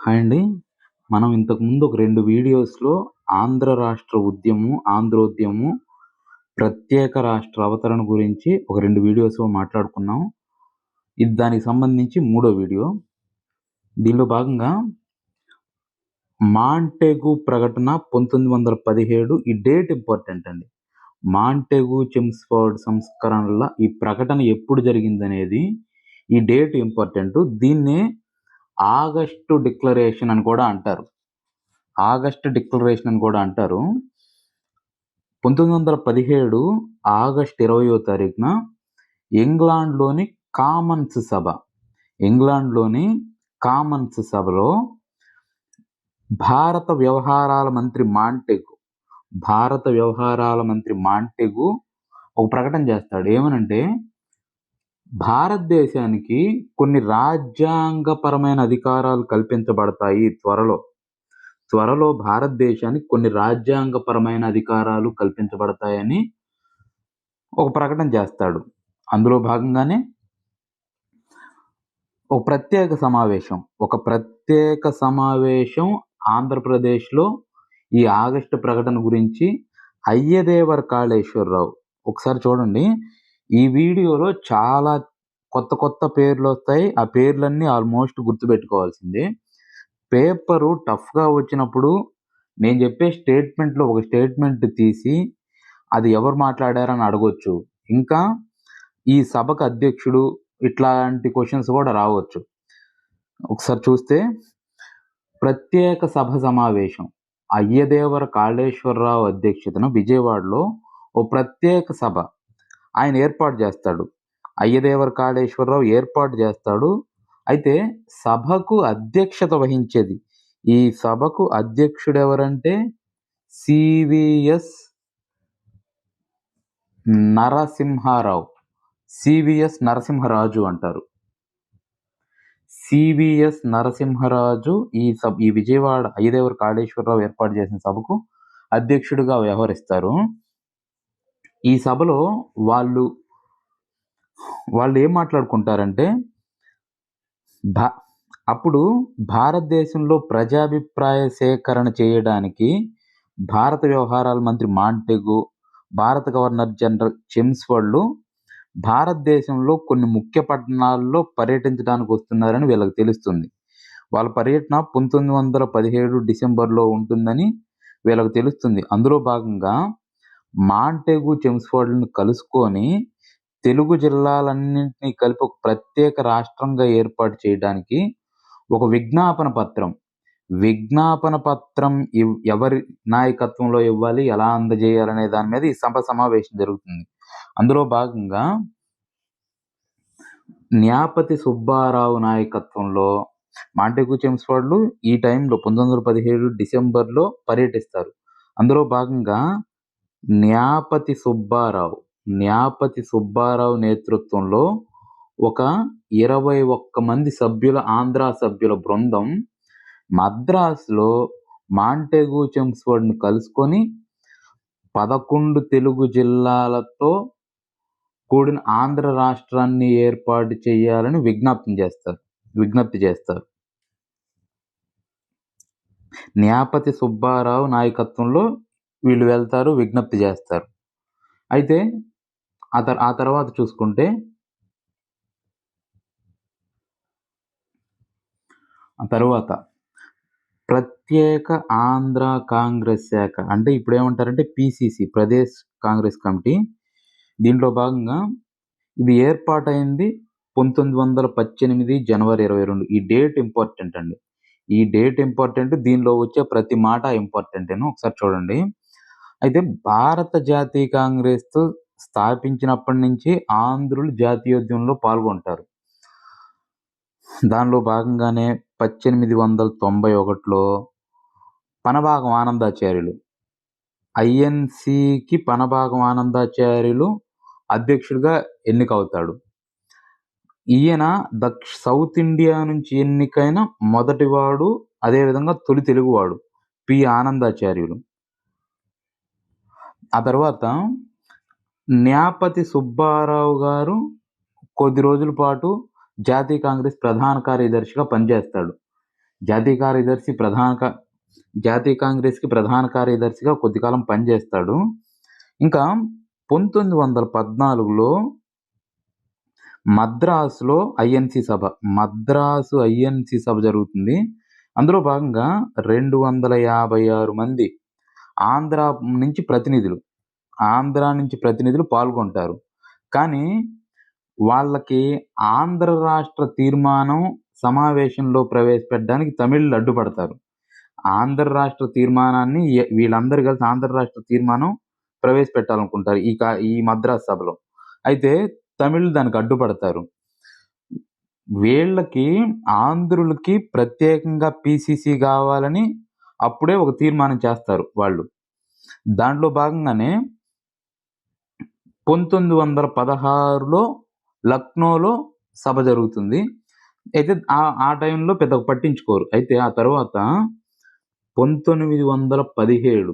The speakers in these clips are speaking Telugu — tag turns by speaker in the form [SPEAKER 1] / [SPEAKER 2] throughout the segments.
[SPEAKER 1] హాయ్ అండి. మనం ఇంతకుముందు ఒక రెండు వీడియోస్‌లో ఆంధ్ర రాష్ట్ర ఉద్యమం, ఆంధ్రోద్యమం, ప్రత్యేక రాష్ట్ర అవతరణ గురించి ఒక రెండు వీడియోస్‌లో మాట్లాడుకున్నాం. ఇది దానికి సంబంధించి మూడో వీడియో. దీనిలో భాగంగా మాంటెగు ప్రకటన 1917 ఈ డేట్ ఇంపార్టెంట్ అండి. మాంటెగు, చెమ్స్ఫర్డ్ సంస్కరణల ఈ ప్రకటన ఎప్పుడు జరిగిందనేది ఈ డేట్ ఇంపార్టెంట్. దీన్నే ఆగస్టు డిక్లరేషన్ అని కూడా అంటారు. ఆగస్ట్ డిక్లరేషన్ అని కూడా అంటారు. 1917 ఆగస్ట్ 20వ తారీఖున ఇంగ్లాండ్‌లోని కామన్స్ సభ, ఇంగ్లాండ్‌లోని కామన్స్ సభలో భారత వ్యవహారాల మంత్రి మాంటెగు, భారత వ్యవహారాల మంత్రి మాంటెగు ఒక ప్రకటన చేస్తాడు. ఏమనంటే భారతదేశానికి కొన్ని రాజ్యాంగపరమైన అధికారాలు కల్పించబడతాయి త్వరలో. త్వరలో భారతదేశానికి కొన్ని రాజ్యాంగపరమైన అధికారాలు కల్పించబడతాయని ఒక ప్రకటన చేస్తాడు. అందులో భాగంగానే ఒక ప్రత్యేక సమావేశం, ఒక ప్రత్యేక సమావేశం ఆంధ్రప్రదేశ్‌లో ఈ ఆగస్టు ప్రకటన గురించి అయ్యదేవర కాళేశ్వరరావు ఒకసారి చూడండి. ఈ వీడియోలో చాలా కొత్త కొత్త పేర్లు వస్తాయి ఆ పేర్లన్నీ ఆల్మోస్ట్ గుర్తుపెట్టుకోవాల్సిందే. పేపరు టఫ్‌గా వచ్చినప్పుడు నేను చెప్పే స్టేట్మెంట్‌లో ఒక స్టేట్మెంట్ తీసి అది ఎవరు మాట్లాడారని అడగొచ్చు. ఇంకా ఈ సభకు అధ్యక్షుడు ఇట్లాంటి క్వశ్చన్స్ కూడా రావచ్చు. ఒకసారి చూస్తే ప్రత్యేక సభ సమావేశం అయ్యదేవర కాళేశ్వరరావు అధ్యక్షతన విజయవాడలో ఓ ప్రత్యేక సభ ఆయన ఏర్పాటు చేస్తాడు. అయ్యదేవర కాళేశ్వరరావు ఏర్పాటు చేస్తాడు. అయితే సభకు అధ్యక్షత వహించేది ఈ సభకు అధ్యక్షుడు ఎవరంటే సివిఎస్ నరసింహారావు. సివిఎస్ నరసింహరాజు అంటారు. సివిఎస్ నరసింహరాజు ఈ సబ్ ఈ విజయవాడ అయ్యదేవర కాళేశ్వరరావు ఏర్పాటు చేసిన సభకు అధ్యక్షుడిగా వ్యవహరిస్తారు. ఈ సభలో వాళ్ళు వాళ్ళు ఏం మాట్లాడుకుంటారంటే భా అప్పుడు భారతదేశంలో ప్రజాభిప్రాయ సేకరణ చేయడానికి భారత వ్యవహారాల మంత్రి మాంటెగు, భారత గవర్నర్ జనరల్ చెమ్స్‌ఫోర్డ్‌లు భారతదేశంలో కొన్ని ముఖ్య పట్టణాల్లో పర్యటించడానికి వస్తున్నారని వీళ్ళకి తెలుస్తుంది. వాళ్ళ పర్యటన 1917 డిసెంబర్‌లో ఉంటుందని వీళ్ళకి తెలుస్తుంది. అందులో భాగంగా మాంటెగు, చెమ్స్‌ఫోర్డ్‌లను కలుసుకొని తెలుగు జిల్లాలన్నింటినీ కలిపి ఒక ప్రత్యేక రాష్ట్రంగా ఏర్పాటు చేయడానికి ఒక విజ్ఞాపన పత్రం, విజ్ఞాపన పత్రం ఎవరి నాయకత్వంలో ఇవ్వాలి, ఎలా అందజేయాలనే దాని మీద ఈ సభ సమావేశం జరుగుతుంది. అందులో భాగంగా న్యాపతి సుబ్బారావు నాయకత్వంలో మాంటెగు, చెమ్స్‌ఫోర్డ్‌లు ఈ టైంలో 1917 డిసెంబర్‌లో పర్యటిస్తారు. అందులో భాగంగా న్యాపతి సుబ్బారావు, న్యాపతి సుబ్బారావు నేతృత్వంలో ఒక 21 మంది సభ్యుల ఆంధ్ర సభ్యుల బృందం మద్రాసులో మాంటెగు, చెమ్స్‌ఫోర్డ్‌ని కలుసుకొని 11 తెలుగు జిల్లాలతో కూడిన ఆంధ్ర రాష్ట్రాన్ని ఏర్పాటు చేయాలని విజ్ఞప్తి చేస్తారు విజ్ఞప్తి చేస్తారు. న్యాపతి సుబ్బారావు నాయకత్వంలో వీళ్ళు వెళ్తారు. విజ్ఞప్తి చేస్తారు. అయితే ఆ తర్ ఆ తర్వాత చూసుకుంటే ఆ తరువాత ప్రత్యేక ఆంధ్ర కాంగ్రెస్ శాఖ అంటే ఇప్పుడు ఏమంటారంటే పీసీసీ ప్రదేశ్ కాంగ్రెస్ కమిటీ. దీంట్లో భాగంగా ఇది ఏర్పాటైంది 1918 జనవరి 22 ఈ డేట్ ఇంపార్టెంట్ అండి. ఈ డేట్ ఇంపార్టెంట్. దీనిలో వచ్చే ప్రతి మాట ఇంపార్టెంటేను. ఒకసారి చూడండి. అయితే భారత జాతీయ కాంగ్రెస్ స్థాపించినప్పటి నుంచి ఆంధ్రులు జాతీయోద్యమంలో పాల్గొంటారు. దానిలో భాగంగానే పద్దెనిమిది వందల తొంభై ఒకటిలో పనభాగం ఆనందాచార్యులు ఐఎన్‌సీకి పనభాగం ఆనందాచార్యులు అధ్యక్షుడిగా ఎన్నికవుతాడు. ఈయన దక్ష సౌత్ ఇండియా నుంచి ఎన్నికైన మొదటివాడు, అదేవిధంగా తొలి తెలుగువాడు పి. ఆనందాచార్యులు. ఆ తర్వాత న్యాపతి సుబ్బారావు గారు కొద్ది రోజుల పాటు జాతీయ కాంగ్రెస్ ప్రధాన కార్యదర్శిగా పనిచేస్తాడు. జాతీయ కార్యదర్శి ప్రధాన కా- జాతీయ కాంగ్రెస్కి ప్రధాన కార్యదర్శిగా కొద్ది కాలం పనిచేస్తాడు ఇంకా పంతొమ్మిది వందల పద్నాలుగులో మద్రాసులో ఐఎన్సి సభ మద్రాసు ఐఎన్సి సభ జరుగుతుంది అందులో భాగంగా రెండు వందల యాభై ఆరు మంది ఆంధ్ర నుంచి ప్రతినిధులు ఆంధ్ర నుంచి ప్రతినిధులు పాల్గొంటారు. కానీ వాళ్ళకి ఆంధ్ర రాష్ట్ర తీర్మానం సమావేశంలో ప్రవేశపెట్టడానికి తమిళులు అడ్డుపడతారు ఆంధ్ర రాష్ట్ర తీర్మానాన్ని వీళ్ళందరూ కలిసి ఆంధ్ర రాష్ట్ర తీర్మానం ప్రవేశపెట్టాలనుకుంటారు ఈ కా ఈ మద్రాసు సభలో. అయితే తమిళులు దానికి అడ్డుపడతారు వీళ్ళకి ఆంధ్రులకి ప్రత్యేకంగా పిసిసి కావాలని అప్పుడే ఒక తీర్మానం చేస్తారు వాళ్ళు. దాంట్లో భాగంగానే పంతొమ్మిది వందల పదహారులో లక్నోలో సభ జరుగుతుంది. అయితే ఆ ఆ టైంలో పెద్ద పట్టించుకోరు. అయితే ఆ తర్వాత పంతొమ్మిది వందల పదిహేడు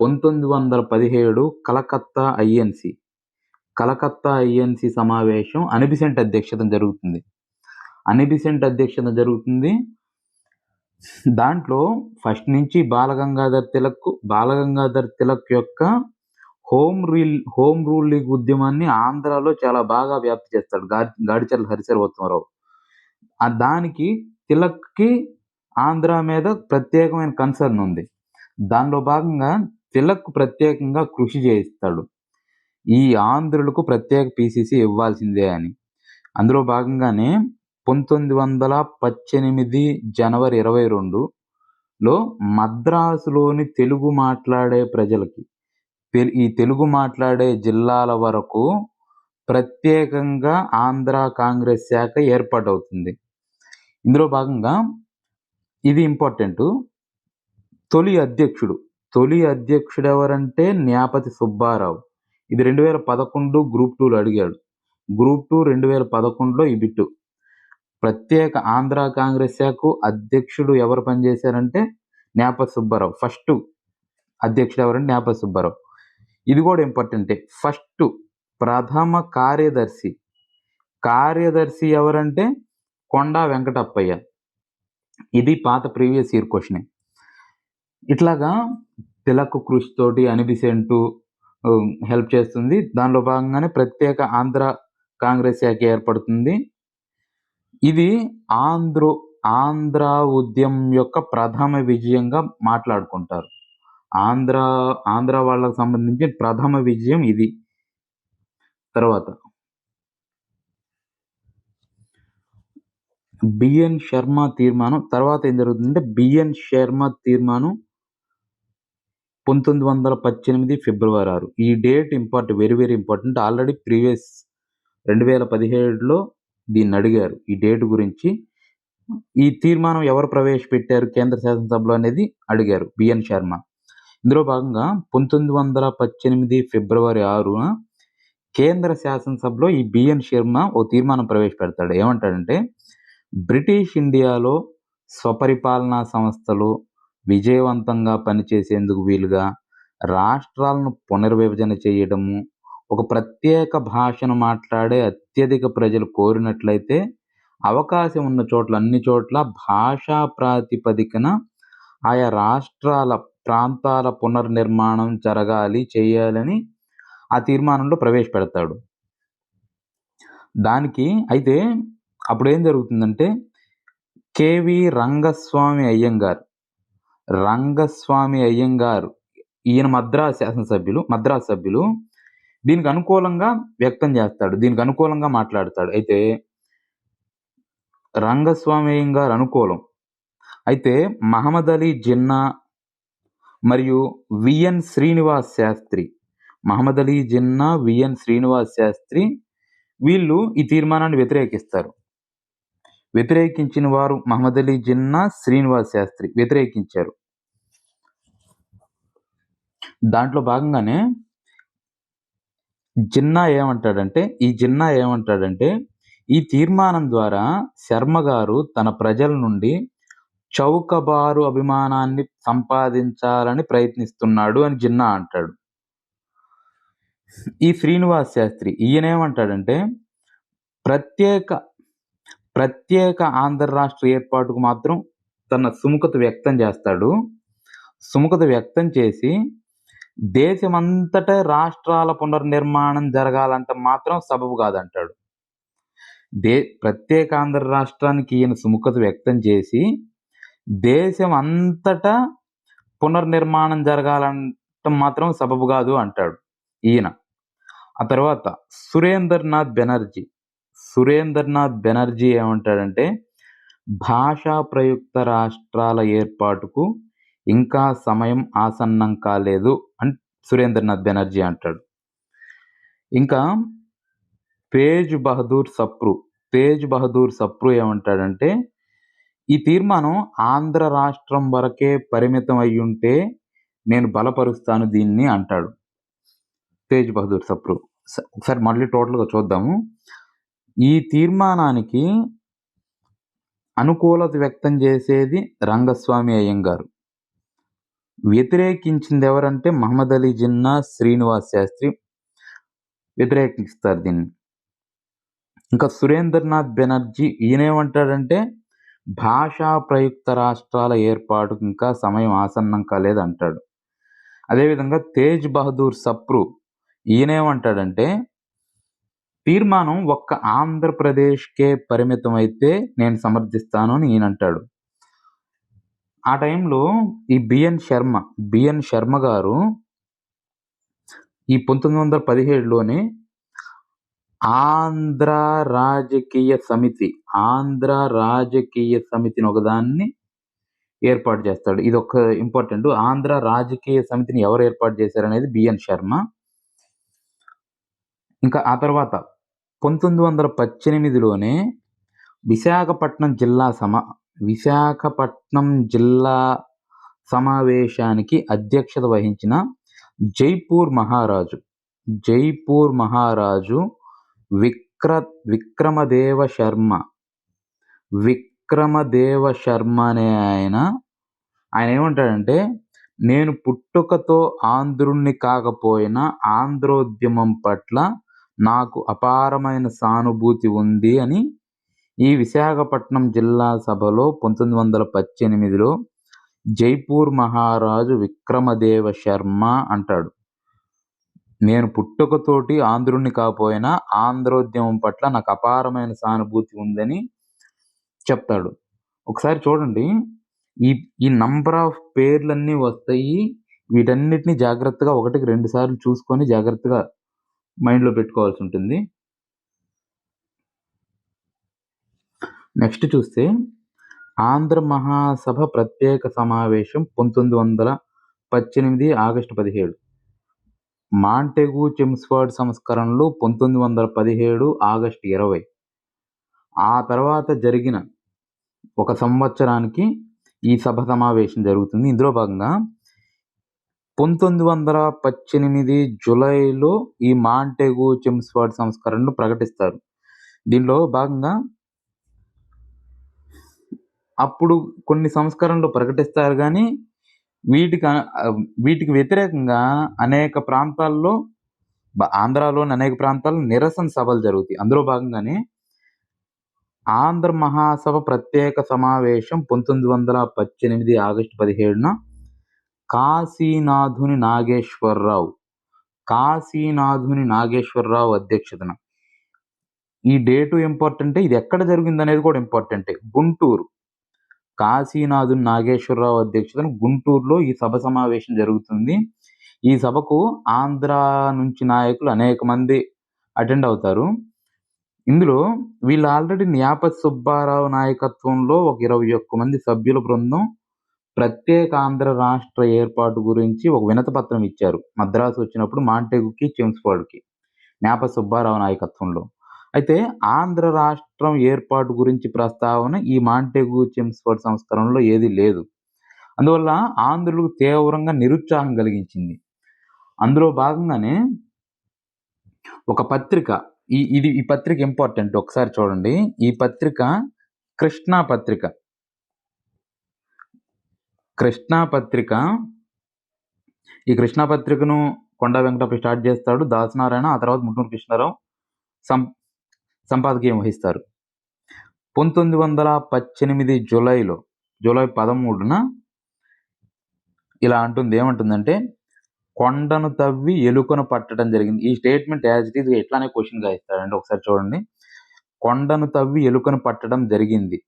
[SPEAKER 1] పంతొమ్మిది వందల పదిహేడు కలకత్తా ఐఎన్సి కలకత్తా ఐఎన్సి సమావేశం అనిబిసెంట్ అధ్యక్షత జరుగుతుంది. అనిబిసెంట్ అధ్యక్షత జరుగుతుంది. దాంట్లో ఫస్ట్ నుంచి బాలగంగాధర్ తిలక్ బాలగంగాధర్ తిలక్ యొక్క home rule home rule league ఉద్యమాన్ని ఆంధ్రాలో చాలా బాగా వ్యాప్తి చేస్తాడు గాడి గాడిచర్ల హరిశరవత్వరావు ఆ దానికి తిలక్కి ఆంధ్ర మీద ప్రత్యేకమైన కన్సర్న్ ఉంది. దానిలో భాగంగా తిలక్ ప్రత్యేకంగా కృషి చేయిస్తాడు. ఈ ఆంధ్రులకు ప్రత్యేక పీసీసీ ఇవ్వాల్సిందే అని. అందులో భాగంగానే పంతొమ్మిది వందల పద్దెనిమిది జనవరి ఇరవై రెండులో మద్రాసులోని తెలుగు మాట్లాడే ప్రజలకి ఈ తెలుగు మాట్లాడే జిల్లాల వరకు ప్రత్యేకంగా ఆంధ్ర కాంగ్రెస్ శాఖ ఏర్పాటవుతుంది. ఇందులో భాగంగా ఇది ఇంపార్టెంట్. తొలి అధ్యక్షుడు తొలి అధ్యక్షుడు ఎవరంటే న్యాపతి సుబ్బారావు. ఇది రెండు వేల పదకొండు గ్రూప్ టూలో అడిగాడు. గ్రూప్ టూ రెండు వేల పదకొండులో ఈ బిట్టు. ప్రత్యేక ఆంధ్ర కాంగ్రెస్ శాఖకు అధ్యక్షుడు ఎవరు పనిచేశారంటే నేప సుబ్బారావు. ఫస్ట్ అధ్యక్షుడు ఎవరంటే నేప సుబ్బారావు. ఇది కూడా ఇంపార్టెంటే ఫస్ట్ ప్రథమ కార్యదర్శి. కార్యదర్శి ఎవరంటే కొండా వెంకటప్పయ్య. ఇది పాత ప్రీవియస్ ఇయర్ క్వశ్చనే ఇట్లాగా తిలక్ కృషితోటి అనిబిసెంటు హెల్ప్ చేస్తుంది. దానిలో భాగంగానే ప్రత్యేక ఆంధ్ర కాంగ్రెస్ శాఖ ఏర్పడుతుంది. ఇది ఆంధ్ర ఆంధ్ర ఉద్యమం యొక్క ప్రథమ విజయంగా మాట్లాడుకుంటారు. ఆంధ్ర ఆంధ్ర వాళ్ళకు సంబంధించిన ప్రథమ విజయం ఇది. తర్వాత బిఎన్ శర్మ తీర్మానం తర్వాత ఏం జరుగుతుందంటే బిఎన్ శర్మ తీర్మానం పంతొమ్మిది వందల పద్దెనిమిది ఫిబ్రవరి ఆరు. ఈ date important very very important. Already previous రెండు వేల పదిహేడులో దీన్ని అడిగారు. ఈ డేట్ గురించి ఈ తీర్మానం ఎవరు ప్రవేశపెట్టారు? కేంద్ర శాసనసభలో అనేది అడిగారు బిఎన్ శర్మ. ఇందులో భాగంగా పంతొమ్మిది వందల పద్దెనిమిది ఫిబ్రవరి ఆరున కేంద్ర శాసనసభలో ఈ బిఎన్ శర్మ ఓ తీర్మానం ప్రవేశపెడతాడు. ఏమంటాడంటే బ్రిటిష్ ఇండియాలో స్వపరిపాలనా సంస్థలు విజయవంతంగా పనిచేసేందుకు వీలుగా రాష్ట్రాలను పునర్విభజన చేయడము ఒక ప్రత్యేక భాషను మాట్లాడే అత్యధిక ప్రజలు కోరినట్లయితే అవకాశం ఉన్న చోట్ల అన్ని చోట్ల భాషా ప్రాతిపదికన ఆయా రాష్ట్రాల ప్రాంతాల పునర్నిర్మాణం జరగాలి చేయాలని ఆ తీర్మానంలో ప్రవేశపెడతాడు. దానికి అయితే అప్పుడు ఏం జరుగుతుందంటే కేవి రంగస్వామి అయ్యంగార్ రంగస్వామి అయ్యంగార్ ఈయన మద్రాస్ శాసనసభ్యులు మద్రాస్ సభ్యులు దీనికి అనుకూలంగా వ్యక్తం చేస్తాడు దీనికి అనుకూలంగా మాట్లాడతాడు. అయితే రంగస్వామి గారు అనుకూలం. అయితే మహమ్మద్ అలీ జిన్నా మరియు విఎన్ శ్రీనివాస్ శాస్త్రి మహమ్మద్ అలీ జిన్నా విఎన్ శ్రీనివాస్ శాస్త్రి వీళ్ళు ఈ తీర్మానాన్ని వ్యతిరేకిస్తారు. వ్యతిరేకించిన వారు మహమ్మద్ అలీ జిన్నా శ్రీనివాస్ శాస్త్రి వ్యతిరేకించారు. దాంట్లో భాగంగానే జిన్నా ఏమంటాడంటే ఈ జిన్నా ఏమంటాడంటే ఈ తీర్మానం ద్వారా శర్మ గారు తన ప్రజల నుండి చౌకబారు అభిమానాన్ని సంపాదించాలని ప్రయత్నిస్తున్నాడు అని జిన్నా అంటాడు. ఈ శ్రీనివాస్ శాస్త్రి ఈయనేమంటాడంటే ప్రత్యేక ప్రత్యేక ఆంధ్ర రాష్ట్ర ఏర్పాటుకు మాత్రం తన సుముఖత వ్యక్తం చేస్తాడు. సుముఖత వ్యక్తం చేసి దేశమంతటా రాష్ట్రాల పునర్నిర్మాణం జరగాలంటే మాత్రం సబబు కాదంటాడు. దే ప్రత్యేక ఆంధ్ర రాష్ట్రానికి ఈయన సుముఖత వ్యక్తం చేసి దేశం అంతటా పునర్నిర్మాణం జరగాలంటే మాత్రం సబబు కాదు అంటాడు ఈయన. ఆ తర్వాత సురేంద్రనాథ్ బెనర్జీ. సురేంద్రనాథ్ బెనర్జీ ఏమంటాడంటే భాషా ప్రయుక్త రాష్ట్రాల ఏర్పాటుకు ఇంకా సమయం ఆసన్నం కాలేదు అని సురేంద్రనాథ్ బెనర్జీ అంటాడు. ఇంకా తేజ్ బహదూర్ సప్రు తేజ్ బహదూర్ సప్రు ఏమంటాడంటే ఈ తీర్మానం ఆంధ్ర రాష్ట్రం వరకే పరిమితం అయి ఉంటే నేను బలపరుస్తాను దీన్ని అంటాడు తేజ్ బహదూర్ సప్రు. స- ఒకసారి మళ్ళీ టోటల్గా చూద్దాము. ఈ తీర్మానానికి అనుకూలత వ్యక్తం చేసేది రంగస్వామి అయ్యంగారు. వ్యతిరేకించింది ఎవరంటే మహమ్మద్ అలీ జిన్నా శ్రీనివాస్ శాస్త్రి. వ్యతిరేకిస్తారు దీన్ని. ఇంకా సురేంద్రనాథ్ బెనర్జీ ఈయనేమంటాడంటే భాషా ప్రయుక్త రాష్ట్రాల ఏర్పాటుకు ఇంకా సమయం ఆసన్నం కాలేదు అంటాడు అదేవిధంగా తేజ్ బహదూర్ సప్రు ఈయనేమంటాడంటే తీర్మానం ఒక్క ఆంధ్రప్రదేశ్కే పరిమితం అయితే నేను సమర్థిస్తాను అని ఈయన అంటాడు ఆ టైంలో ఈ బిఎన్ శర్మ బిఎన్ శర్మ గారు ఈ పంతొమ్మిది వందల పదిహేడులోనే ఆంధ్ర రాజకీయ సమితి ఆంధ్ర రాజకీయ సమితిని ఒకదాన్ని ఏర్పాటు చేస్తాడు. ఇది ఒక ఇంపార్టెంట్. ఆంధ్ర రాజకీయ సమితిని ఎవరు ఏర్పాటు చేశారనేది బిఎన్ శర్మ. ఇంకా ఆ తర్వాత పంతొమ్మిది వందల పద్దెనిమిదిలోనే విశాఖపట్నం జిల్లా సమ విశాఖపట్నం జిల్లా సమావేశానికి అధ్యక్షత వహించిన జైపూర్ మహారాజు. జైపూర్ మహారాజు విక్ర విక్రమదేవ శర్మ. విక్రమదేవ శర్మ అనే ఆయన ఆయన ఏమంటాడంటే నేను పుట్టుకతో ఆంధ్రుణ్ణి కాకపోయినా ఆంధ్రోద్యమం పట్ల నాకు అపారమైన సానుభూతి ఉంది అని ఈ విశాఖపట్నం జిల్లా సభలో పంతొమ్మిది వందల పద్దెనిమిదిలో జైపూర్ మహారాజు విక్రమదేవ శర్మ అంటాడు. నేను పుట్టుకతోటి ఆంధ్రుణ్ణి కాకపోయినా ఆంధ్రోద్యమం పట్ల నాకు అపారమైన సానుభూతి ఉందని చెప్తాడు. ఒకసారి చూడండి. ఈ ఈ నంబర్ ఆఫ్ పేర్లన్నీ వస్తాయి. వీటన్నిటిని జాగ్రత్తగా ఒకటికి రెండు సార్లు చూసుకొని జాగ్రత్తగా మైండ్లో పెట్టుకోవాల్సి ఉంటుంది. నెక్స్ట్ చూస్తే ఆంధ్ర మహాసభ ప్రత్యేక సమావేశం పంతొమ్మిది వందల పద్దెనిమిది ఆగస్టు పదిహేడు. మాంటెగు చెమ్స్ఫర్డ్ సంస్కరణలు పంతొమ్మిది వందల పదిహేడు ఆగస్టు ఇరవై. ఆ తర్వాత జరిగిన ఒక సంవత్సరానికి ఈ సభ సమావేశం జరుగుతుంది. ఇందులో భాగంగా పంతొమ్మిది వందల పద్దెనిమిది జూలైలో ఈ మాంటెగు చెమ్స్ఫర్డ్ సంస్కరణను ప్రకటిస్తారు. దీనిలో భాగంగా అప్పుడు కొన్ని సంస్కరణలు ప్రకటిస్తారు కానీ వీటికి వీటికి వ్యతిరేకంగా అనేక ప్రాంతాల్లో ఆంధ్రాలోని అనేక ప్రాంతాల్లో నిరసన సభలు జరుగుతాయి. అందులో భాగంగానే ఆంధ్ర మహాసభ ప్రత్యేక సమావేశం పంతొమ్మిది వందల పద్దెనిమిది ఆగస్టు పదిహేడున కాశీనాథుని నాగేశ్వరరావు కాశీనాథుని నాగేశ్వరరావు అధ్యక్షతన. ఈ డేటు ఇంపార్టెంటే ఇది ఎక్కడ జరిగింది అనేది కూడా ఇంపార్టెంటే. గుంటూరు. కాశీనాథుని నాగేశ్వరరావు అధ్యక్షతన గుంటూరులో ఈ సభ సమావేశం జరుగుతుంది. ఈ సభకు ఆంధ్ర నుంచి నాయకులు అనేక మంది అటెండ్ అవుతారు. ఇందులో వీళ్ళు ఆల్రెడీ న్యాపతి సుబ్బారావు నాయకత్వంలో ఒక ఇరవై ఒక్క మంది సభ్యుల బృందం ప్రత్యేక ఆంధ్ర రాష్ట్ర ఏర్పాటు గురించి ఒక వినతి పత్రం ఇచ్చారు. మద్రాసు వచ్చినప్పుడు మాంటెగుకి చెమ్స్ఫర్డ్కి న్యాపతి సుబ్బారావు నాయకత్వంలో. అయితే ఆంధ్ర రాష్ట్రం ఏర్పాటు గురించి ప్రస్తావన ఈ మాంటేగు చెమ్స్ఫర్డ్ సంస్కరణలో ఏది లేదు. అందువల్ల ఆంధ్రులకు తీవ్రంగా నిరుత్సాహం కలిగించింది. అందులో భాగంగానే ఒక పత్రిక ఈ ఇది ఈ పత్రిక ఇంపార్టెంట్. ఒకసారి చూడండి. ఈ పత్రిక కృష్ణా పత్రిక. కృష్ణా పత్రిక. ఈ కృష్ణా పత్రికను కొండా వెంకటప్ప స్టార్ట్ చేస్తాడు. దాసనారాయణ ఆ తర్వాత ముట్టూరు కృష్ణారావు. సం సంపాదకీయం వహిస్తారు. పంతొమ్మిది వందల పద్దెనిమిది జూలైలో జూలై పదమూడున ఇలా అంటుంది. ఏమంటుందంటే కొండను తవ్వి ఎలుకను పట్టడం జరిగింది. ఈ స్టేట్మెంట్ యాజ్ ఇట్ ఈజ్ ఎట్లానే క్వశ్చన్గా ఇస్తారండి ఒకసారి చూడండి. కొండను తవ్వి ఎలుకను పట్టడం జరిగింది.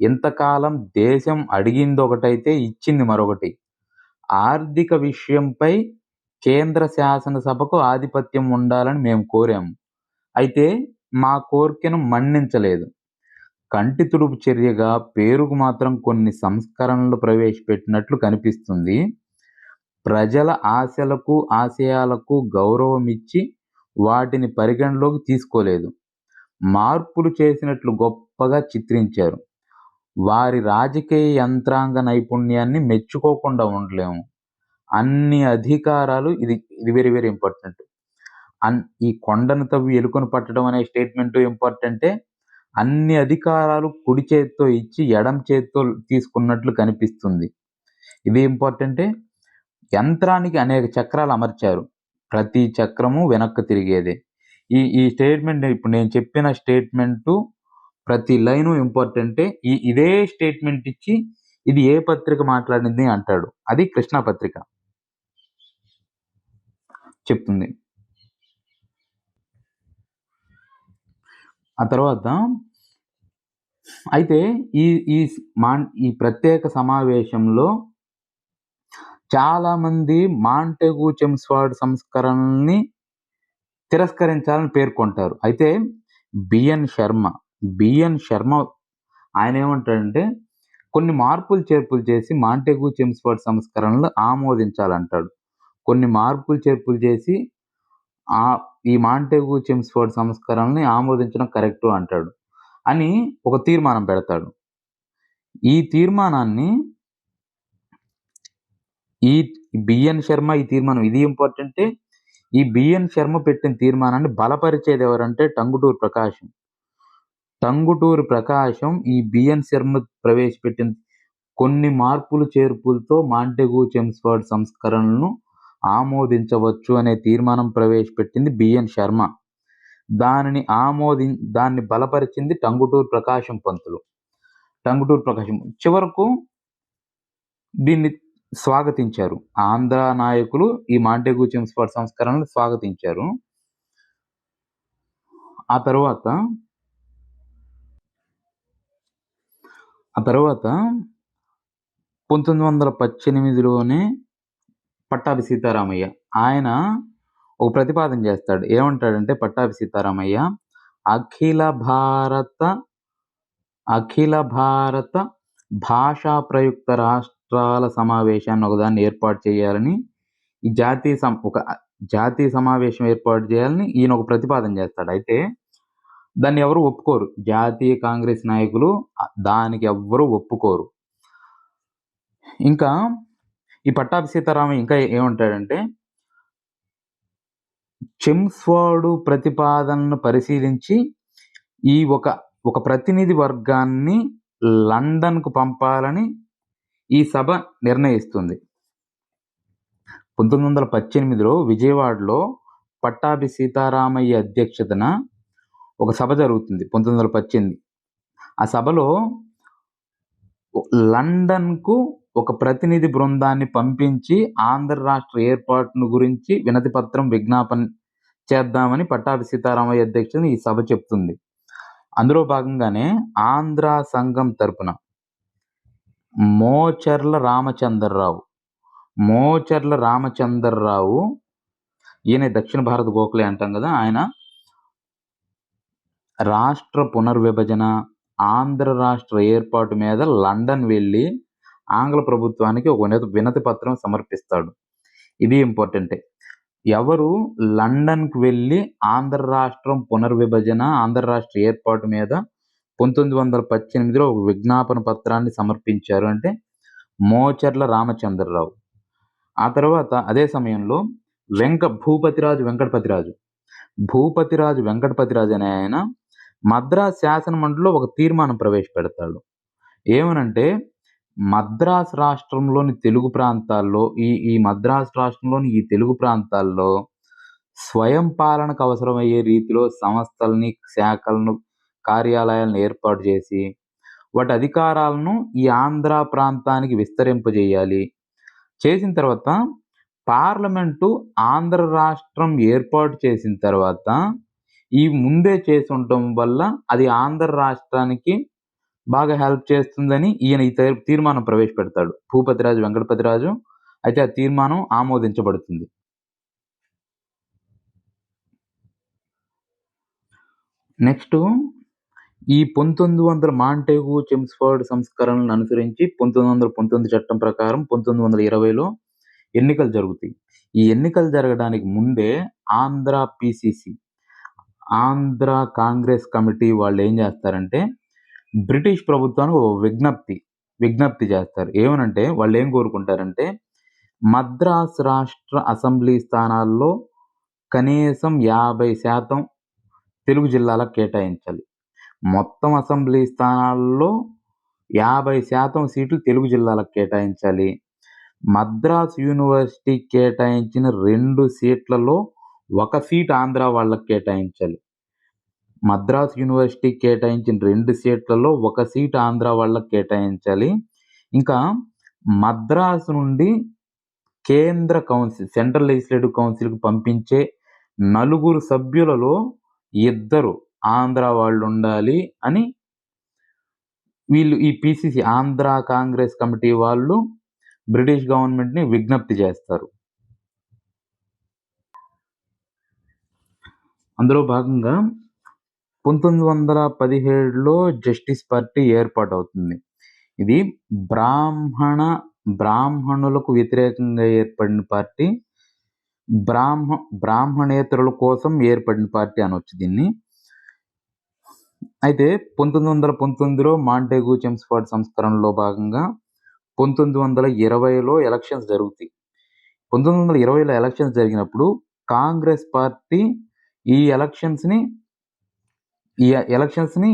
[SPEAKER 1] ఇంతకాలం దేశం అడిగింది ఒకటైతే ఇచ్చింది మరొకటి. ఆర్థిక విషయంపై కేంద్ర శాసనసభకు ఆధిపత్యం ఉండాలని మేము కోరాము. అయితే మా కోరికను మన్నించలేదు. కంటి తుడుపు చర్యగా పేరుకు మాత్రం కొన్ని సంస్కరణలు ప్రవేశపెట్టినట్లు కనిపిస్తుంది. ప్రజల ఆశలకు ఆశయాలకు గౌరవం ఇచ్చి వాటిని పరిగణలోకి తీసుకోలేదు. మార్పులు చేసినట్లు గొప్పగా చిత్రించారు. వారి రాజకీయ యంత్రాంగ నైపుణ్యాన్ని మెచ్చుకోకుండా ఉండలేము. అన్ని అధికారాలు ఇది ఇది వెరీ వెరీ ఇంపార్టెంట్. అన్ ఈ కొండను తవ్వి ఎలుకను పట్టడం అనే స్టేట్మెంట్ ఇంపార్టెంటే అన్ని అధికారాలు కుడి చేతితో ఇచ్చి ఎడం చేత్తో తీసుకున్నట్లు కనిపిస్తుంది. ఇది ఇంపార్టెంటే యంత్రానికి అనేక చక్రాలు అమర్చారు. ప్రతి చక్రము వెనక్కి తిరిగేదే. ఈ ఈ స్టేట్మెంట్ ఇప్పుడు నేను చెప్పిన స్టేట్మెంటు ప్రతి లైను ఇంపార్టెంటే ఈ ఇదే స్టేట్మెంట్ ఇచ్చి ఇది ఏ పత్రిక మాట్లాడింది అంటాడు. అది కృష్ణా పత్రిక. చెప్తుంది. ఆ తర్వాత అయితే ఈ ఈ మా ఈ ప్రత్యేక సమావేశంలో చాలామంది మాంటెగు చెమ్స్వాడ్ సంస్కరణల్ని తిరస్కరించాలని పేర్కొంటారు. అయితే బిఎన్ శర్మ బిఎన్ శర్మ ఆయన ఏమంటాడంటే కొన్ని మార్పులు చేర్పులు చేసి మాంటెగు చెమ్స్వాడ్ సంస్కరణలు ఆమోదించాలంటాడు. కొన్ని మార్పులు చేర్పులు చేసి ఆ ఈ మాంటెగు చెమ్స్ఫోర్డ్ సంస్కరణని ఆమోదించడం కరెక్టు అంటాడు. అని ఒక తీర్మానం పెడతాడు. ఈ తీర్మానాన్ని ఈ బిఎన్ శర్మ ఈ తీర్మానం ఇది ఇంపార్టెంటే? ఈ బిఎన్ శర్మ పెట్టిన తీర్మానాన్ని బలపరిచేది ఎవరంటే టంగుటూరు ప్రకాశం. టంగుటూరు ప్రకాశం ఈ బిఎన్ శర్మ ప్రవేశపెట్టిన కొన్ని మార్పులు చేర్పులతో మాంటెగు చెమ్స్ఫర్డ్ సంస్కరణలను ఆమోదించవచ్చు అనే తీర్మానం ప్రవేశపెట్టింది బిఎన్ శర్మ. దానిని ఆమోది దాన్ని బలపరిచింది టంగుటూరు ప్రకాశం పంతులు. టంగుటూరు ప్రకాశం చివరకు దీన్ని స్వాగతించారు. ఆంధ్ర నాయకులు ఈ మాంటెగు చెమ్స్ఫర్డ్ సంస్కరణను స్వాగతించారు. ఆ తర్వాత ఆ తర్వాత పంతొమ్మిది వందల పద్దెనిమిదిలోనే పట్టాభి సీతారామయ్య. ఆయన ఒక ప్రతిపాదన చేస్తాడు. ఏమంటాడంటే పట్టాభి సీతారామయ్య అఖిల భారత అఖిల భారత భాషా ప్రయుక్త రాష్ట్రాల సమావేశాన్ని ఒకదాన్ని ఏర్పాటు చేయాలని ఈ జాతీయ సం ఒక జాతీయ సమావేశం ఏర్పాటు చేయాలని ఈయన ఒక ప్రతిపాదన చేస్తాడు. అయితే దాన్ని ఎవరు ఒప్పుకోరు. జాతీయ కాంగ్రెస్ నాయకులు దానికి ఎవ్వరూ ఒప్పుకోరు. ఇంకా ఈ పట్టాభి సీతారామయ్య ఇంకా ఏమంటాడంటే చెమ్స్వాడు ప్రతిపాదనను పరిశీలించి ఈ ఒక ఒక ప్రతినిధి వర్గాన్ని లండన్కు పంపాలని ఈ సభ నిర్ణయిస్తుంది. పంతొమ్మిది వందల పద్దెనిమిదిలో విజయవాడలో పట్టాభి సీతారామయ్య అధ్యక్షతన ఒక సభ జరుగుతుంది పంతొమ్మిది వందల పద్దెనిమిది. ఆ సభలో లండన్కు ఒక ప్రతినిధి బృందాన్ని పంపించి ఆంధ్ర రాష్ట్ర ఏర్పాటును గురించి వినతి పత్రం విజ్ఞాపన చేద్దామని పట్టాభి సీతారామయ్య అధ్యక్షుని ఈ సభ చెప్తుంది. అందులో భాగంగానే ఆంధ్ర సంఘం తరపున మోచర్ల రామచంద్రరావు మోచర్ల రామచంద్రరావు ఈయన దక్షిణ భారత గోఖలే అంటాం కదా ఆయన రాష్ట్ర పునర్విభజన ఆంధ్ర రాష్ట్ర ఏర్పాటు మీద లండన్ వెళ్ళి ఆంగ్ల ప్రభుత్వానికి ఒక వినతి వినతి పత్రం సమర్పిస్తాడు. ఇది ఇంపార్టెంటే. ఎవరు లండన్కి వెళ్ళి ఆంధ్ర రాష్ట్రం పునర్విభజన ఆంధ్ర రాష్ట్ర ఏర్పాటు మీద పంతొమ్మిది వందల పద్దెనిమిదిలో ఒక విజ్ఞాపన పత్రాన్ని సమర్పించారు అంటే మోచర్ల రామచంద్రరావు. ఆ తర్వాత అదే సమయంలో వెంక భూపతిరాజు వెంకటపతిరాజు. భూపతిరాజు వెంకటపతిరాజు అనే ఆయన మద్రాస్ శాసనమండలిలో ఒక తీర్మానం ప్రవేశపెడతాడు. ఏమనంటే మద్రాస్ రాష్ట్రంలోని తెలుగు ప్రాంతాల్లో ఈ ఈ మద్రాస్ రాష్ట్రంలోని ఈ తెలుగు ప్రాంతాల్లో స్వయం పాలనకు అవసరమయ్యే రీతిలో సంస్థల్ని శాఖలను కార్యాలయాలను ఏర్పాటు చేసి వాటి అధికారాలను ఈ ఆంధ్ర ప్రాంతానికి విస్తరింపజేయాలి. చేసిన తర్వాత పార్లమెంటు ఆంధ్ర రాష్ట్రం ఏర్పాటు చేసిన తర్వాత ఈ ముందే చేసి ఉండటం వల్ల అది ఆంధ్ర రాష్ట్రానికి బాగా హెల్ప్ చేస్తుందని ఈయన ఈ తీర్మానం ప్రవేశపెడతాడు. భూపతిరాజు వెంకటపతిరాజు. అయితే ఆ తీర్మానం ఆమోదించబడుతుంది. నెక్స్ట్ ఈ పంతొమ్మిది వందల మాంటేగు చెమ్స్ఫర్డ్ సంస్కరణలను అనుసరించి పంతొమ్మిది వందల పంతొమ్మిది చట్టం ప్రకారం పంతొమ్మిది వందల ఇరవైలో ఎన్నికలు జరుగుతాయి. ఈ ఎన్నికలు జరగడానికి ముందే ఆంధ్ర పిసిసి ఆంధ్ర కాంగ్రెస్ కమిటీ వాళ్ళు ఏం చేస్తారంటే బ్రిటిష్ ప్రభుత్వానికి ఒక విజ్ఞప్తి విజ్ఞప్తి చేస్తారు. ఏమనంటే వాళ్ళు ఏం కోరుకుంటారంటే మద్రాస్ రాష్ట్ర అసెంబ్లీ స్థానాల్లో కనీసం యాభై శాతం తెలుగు జిల్లాలకు కేటాయించాలి. మొత్తం అసెంబ్లీ స్థానాల్లో యాభై శాతం సీట్లు తెలుగు జిల్లాలకు కేటాయించాలి. మద్రాస్ యూనివర్సిటీ కేటాయించిన రెండు సీట్లలో ఒక సీట్ ఆంధ్ర వాళ్ళకి కేటాయించాలి. మద్రాస్ యూనివర్సిటీ కేటాయించిన రెండు సీట్లలో ఒక సీట్ ఆంధ్ర వాళ్ళకి కేటాయించాలి. ఇంకా మద్రాసు నుండి కేంద్ర కౌన్సిల్ సెంట్రల్ లెజిస్లేటివ్ కౌన్సిల్కి పంపించే నలుగురు సభ్యులలో ఇద్దరు ఆంధ్ర వాళ్ళు ఉండాలి అని వీళ్ళు ఈ పిసిసి ఆంధ్ర కాంగ్రెస్ కమిటీ వాళ్ళు బ్రిటిష్ గవర్నమెంట్ని విజ్ఞప్తి చేస్తారు. అందులో భాగంగా పంతొమ్మిది వందల పదిహేడులో జస్టిస్ పార్టీ ఏర్పాటు అవుతుంది ఇది బ్రాహ్మణ బ్రాహ్మణులకు వ్యతిరేకంగా ఏర్పడిన పార్టీ బ్రాహ్మ బ్రాహ్మణేతరుల కోసం ఏర్పడిన పార్టీ అనొచ్చు దీన్ని. అయితే పంతొమ్మిది వందల పంతొమ్మిదిలో మాంటేగు చెమ్స్ఫర్డ్ సంస్కరణలో భాగంగా పంతొమ్మిది వందల ఇరవైలో ఎలక్షన్స్ జరుగుతాయి. పంతొమ్మిది వందల ఇరవైలో ఎలక్షన్స్ జరిగినప్పుడు కాంగ్రెస్ పార్టీ ఈ ఎలక్షన్స్ని ఈ ఎలక్షన్స్ని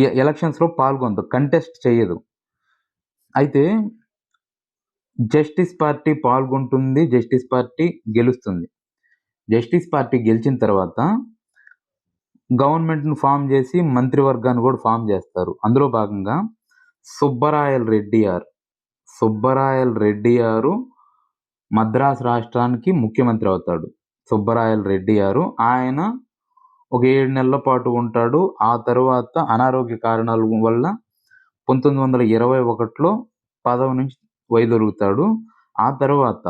[SPEAKER 1] ఈ ఎలక్షన్స్లో పాల్గొందు కంటెస్ట్ చేయదు. అయితే జస్టిస్ పార్టీ పాల్గొంటుంది జస్టిస్ పార్టీ గెలుస్తుంది. జస్టిస్ పార్టీ గెలిచిన తర్వాత గవర్నమెంట్ను ఫామ్ చేసి మంత్రివర్గాన్ని కూడా ఫామ్ చేస్తారు. అందులో భాగంగా సుబ్బరాయల్ రెడ్డియార్ సుబ్బరాయల్ రెడ్డి గారు మద్రాసు రాష్ట్రానికి ముఖ్యమంత్రి అవుతాడు. సుబ్బరాయల్ రెడ్డి గారు ఆయన ఒక ఏడు నెలల పాటు ఉంటాడు. ఆ తర్వాత అనారోగ్య కారణాల వల్ల పంతొమ్మిది వందల ఇరవై ఒకటిలో పదవి నుంచి వైదొలుగుతాడు. ఆ తర్వాత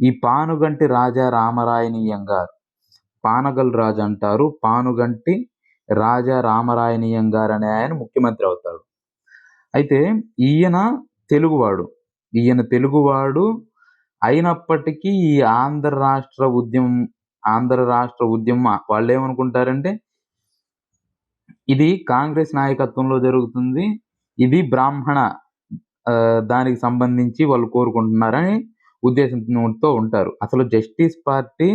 [SPEAKER 1] ఈ పానుగంటి రాజా రామరాయనీయం గారు పానగల్ రాజు అంటారు. పానుగంటి రాజా రామరాయనీయం గారు అనే ఆయన ముఖ్యమంత్రి అవుతాడు. అయితే ఈయన తెలుగువాడు ఈయన తెలుగువాడు అయినప్పటికీ ఈ ఆంధ్ర రాష్ట్ర ఉద్యమం ఆంధ్ర రాష్ట్ర ఉద్యమ వాళ్ళు ఏమనుకుంటారంటే ఇది కాంగ్రెస్ నాయకత్వంలో జరుగుతుంది ఇది బ్రాహ్మణ దానికి సంబంధించి వాళ్ళు కోరుకుంటున్నారని ఉద్దేశంతో ఉంటారు. అసలు జస్టిస్ పార్టీ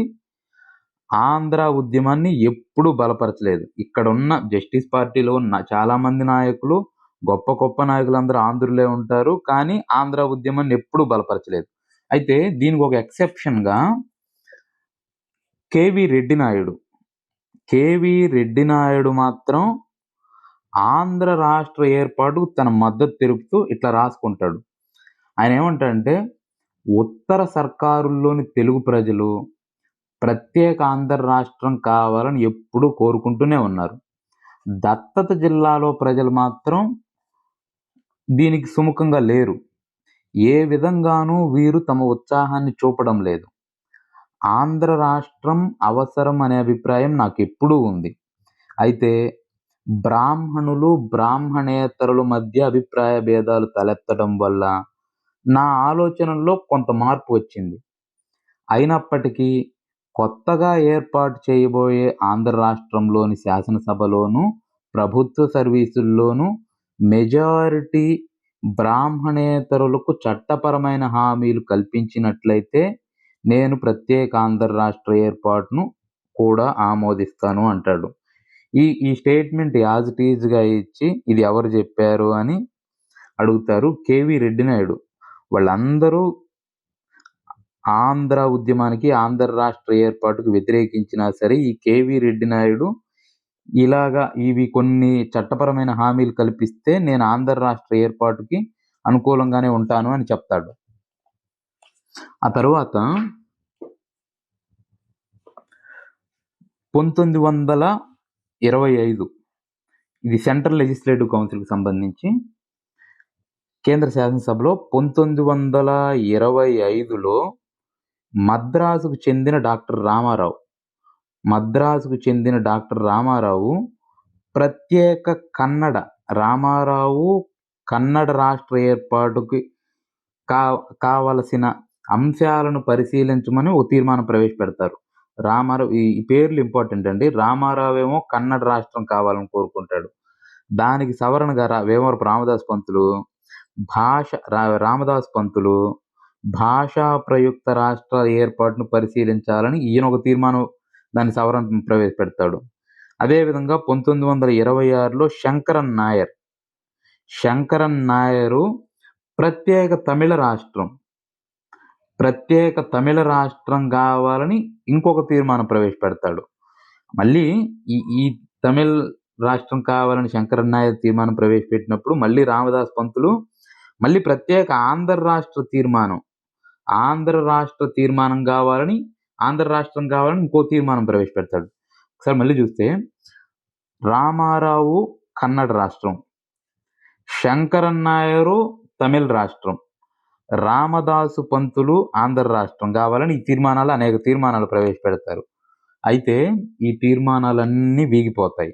[SPEAKER 1] ఆంధ్ర ఉద్యమాన్ని ఎప్పుడూ బలపరచలేదు. ఇక్కడ ఉన్న జస్టిస్ పార్టీలో ఉన్న చాలామంది నాయకులు గొప్ప గొప్ప నాయకులు అందరూ ఆంధ్రులే ఉంటారు కానీ ఆంధ్ర ఉద్యమాన్ని ఎప్పుడూ బలపరచలేదు. అయితే దీనికి ఒక ఎక్సెప్షన్గా కేవి రెడ్డి నాయుడు. కేవి రెడ్డి నాయుడు మాత్రం ఆంధ్ర రాష్ట్ర ఏర్పాటుకు తన మద్దతు తెలుపుతూ ఇట్లా రాసుకుంటాడు. ఆయన ఏమంటాడంటే ఉత్తర సర్కారుల్లోని తెలుగు ప్రజలు ప్రత్యేక ఆంధ్ర రాష్ట్రం కావాలని ఎప్పుడూ కోరుకుంటూనే ఉన్నారు. దత్తత జిల్లాలో ప్రజలు మాత్రం దీనికి సుముఖంగా లేరు. ఏ విధంగానూ వీరు తమ ఉత్సాహాన్ని చూపడం లేదు. ఆంధ్ర రాష్ట్రం అవసరం అనే అభిప్రాయం నాకు ఎప్పుడూ ఉంది. అయితే బ్రాహ్మణులు బ్రాహ్మణేతరుల మధ్య అభిప్రాయ భేదాలు తలెత్తడం వల్ల నా ఆలోచనల్లో కొంత మార్పు వచ్చింది. అయినప్పటికీ కొత్తగా ఏర్పాటు చేయబోయే ఆంధ్ర రాష్ట్రంలోని శాసనసభలోను ప్రభుత్వ సర్వీసుల్లోనూ మెజారిటీ బ్రాహ్మణేతరులకు చట్టపరమైన హామీలు కల్పించినట్లయితే నేను ప్రత్యేక ఆంధ్ర రాష్ట్ర ఏర్పాటును కూడా ఆమోదిస్తాను అంటాడు. ఈ ఈ స్టేట్మెంట్ యాజ్ ఇట్ ఈజ్గా ఇచ్చి ఇది ఎవరు చెప్పారు అని అడుగుతారు కేవీ రెడ్డి నాయుడు వాళ్ళందరూ ఆంధ్ర ఉద్యమానికి ఆంధ్ర రాష్ట్ర ఏర్పాటుకు వ్యతిరేకించినా సరే ఈ కేవీ రెడ్డి నాయుడు ఇలాగా ఇవి కొన్ని చట్టపరమైన హామీలు కల్పిస్తే నేను ఆంధ్ర రాష్ట్ర ఏర్పాటుకి అనుకూలంగానే ఉంటాను అని చెప్తాడు. ఆ తర్వాత పంతొమ్మిది వందల ఇరవై ఐదు. ఇది సెంట్రల్ లెజిస్లేటివ్ కౌన్సిల్కి సంబంధించి కేంద్ర శాసనసభలో పంతొమ్మిది వందల ఇరవై ఐదులో మద్రాసుకు చెందిన డాక్టర్ రామారావు మద్రాసుకు చెందిన డాక్టర్ రామారావు ప్రత్యేక కన్నడ రామారావు కన్నడ రాష్ట్ర ఏర్పాటుకి కా కావలసిన అంశాలను పరిశీలించమని ఓ తీర్మానం ప్రవేశపెడతారు. రామారావు ఈ పేర్లు ఇంపార్టెంట్ అండి. రామారావు ఏమో కన్నడ రాష్ట్రం కావాలని కోరుకుంటాడు. దానికి సవరణగా రా వేమవరపు రామదాస్ పంతులు భాష రా రామదాస్ పంతులు భాషా ప్రయుక్త రాష్ట్ర ఏర్పాటును పరిశీలించాలని ఈయన ఒక తీర్మానం దాని సవరణ ప్రవేశపెడతాడు. అదేవిధంగా పంతొమ్మిది వందల ఇరవై ఆరులో శంకరన్ నాయర్. శంకరన్ నాయరు ప్రత్యేక తమిళ రాష్ట్రం. ప్రత్యేక తమిళ రాష్ట్రం కావాలని ఇంకొక తీర్మానం ప్రవేశపెడతాడు. మళ్ళీ ఈ ఈ తమిళ్ రాష్ట్రం కావాలని శంకరన్ నాయర్ తీర్మానం ప్రవేశపెట్టినప్పుడు మళ్ళీ రామదాస్ పంతులు మళ్ళీ ప్రత్యేక ఆంధ్ర రాష్ట్ర తీర్మానం ఆంధ్ర రాష్ట్ర తీర్మానం కావాలని ఆంధ్ర రాష్ట్రం కావాలని ఇంకో తీర్మానం ప్రవేశపెడతాడు. ఒకసారి మళ్ళీ చూస్తే రామారావు కన్నడ రాష్ట్రం శంకరన్ నాయరు తమిళ రాష్ట్రం. రామదాసు పంతులు ఆంధ్ర రాష్ట్రం కావాలని ఈ తీర్మానాలు అనేక తీర్మానాలు ప్రవేశపెడతారు. అయితే ఈ తీర్మానాలన్నీ వీగిపోతాయి.